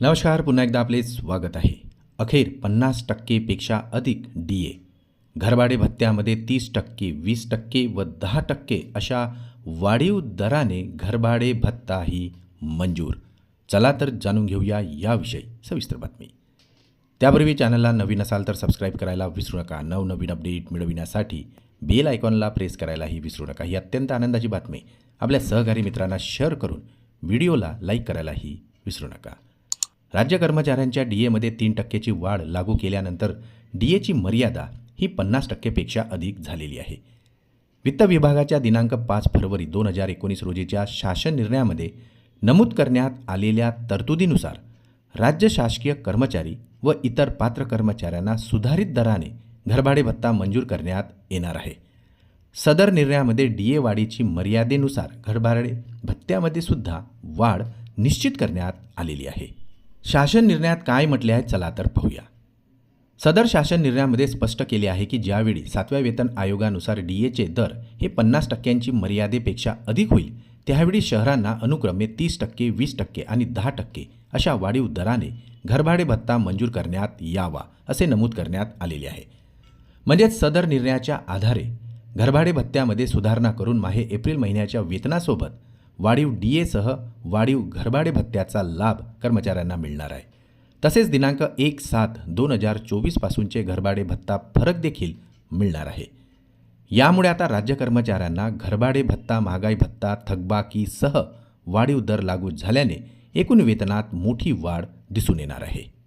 नमस्कार पुन्हा एकदा आपले स्वागत आहे. अखेर पन्नास टक्केपेक्षा अधिक डी ए घरभाडे भत्त्यामध्ये तीस टक्के वीस टक्के व दहा टक्के अशा वाढीव दराने घरभाडे भत्ताही मंजूर. चला तर जाणून घेऊया याविषयी सविस्तर बातमी. त्यापूर्वी चॅनलला नवीन असाल तर सबस्क्राईब करायला विसरू नका. नवनवीन अपडेट मिळविण्यासाठी बेल आयकॉनला प्रेस करायलाही विसरू नका. ही अत्यंत आनंदाची बातमी. आपल्या सहकारी मित्रांना शेअर करून व्हिडिओला लाईक करायलाही विसरू नका. राज्य कर्मचाऱ्यांच्या डी एमध्ये तीन टक्क्याची वाढ लागू केल्यानंतर डी एची मर्यादा ही पन्नास टक्केपेक्षा अधिक झालेली आहे. वित्त विभागाच्या दिनांक पाच फरवरी दोन हजार एकोणीस रोजीच्या शासन निर्णयामध्ये नमूद करण्यात आलेल्या तरतुदीनुसार राज्य शासकीय कर्मचारी व इतर पात्र कर्मचाऱ्यांना सुधारित दराने घरभाडे भत्ता मंजूर करण्यात येणार आहे. सदर निर्णयामध्ये डी ए वाढीची मर्यादेनुसार घरभाडे भत्त्यामध्ये सुद्धा वाढ निश्चित करण्यात आलेली आहे. शासन निर्णयात काय म्हटले आहे चला तर पाहूया. सदर शासन निर्णयामध्ये स्पष्ट केले आहे की ज्यावेळी सातव्या वेतन आयोगानुसार डी एचे दर हे पन्नास टक्क्यांची मर्यादेपेक्षा अधिक होईल त्यावेळी शहरांना अनुक्रमे तीस टक्के वीस टक्के आणि दहा टक्के अशा वाढीव दराने घरभाडे भत्ता मंजूर करण्यात यावा असे नमूद करण्यात आलेले आहे. म्हणजेच सदर निर्णयाच्या आधारे घरभाडे भत्त्यामध्ये सुधारणा करून माहे एप्रिल महिन्याच्या वेतनासोबत वाढीव डी एसह वाढीव घरभाडे भत्त्याचा लाभ कर्मचाऱ्यांना मिळणार आहे. तसेच दिनांक एक सात दोन हजार चोवीसपासूनचे घरभाडे भत्ता फरक देखील मिळणार आहे. यामुळे आता राज्य कर्मचाऱ्यांना घरभाडे भत्ता महागाई भत्ता थकबाकीसह वाढीव दर लागू झाल्याने एकूण वेतनात मोठी वाढ दिसून येणार आहे.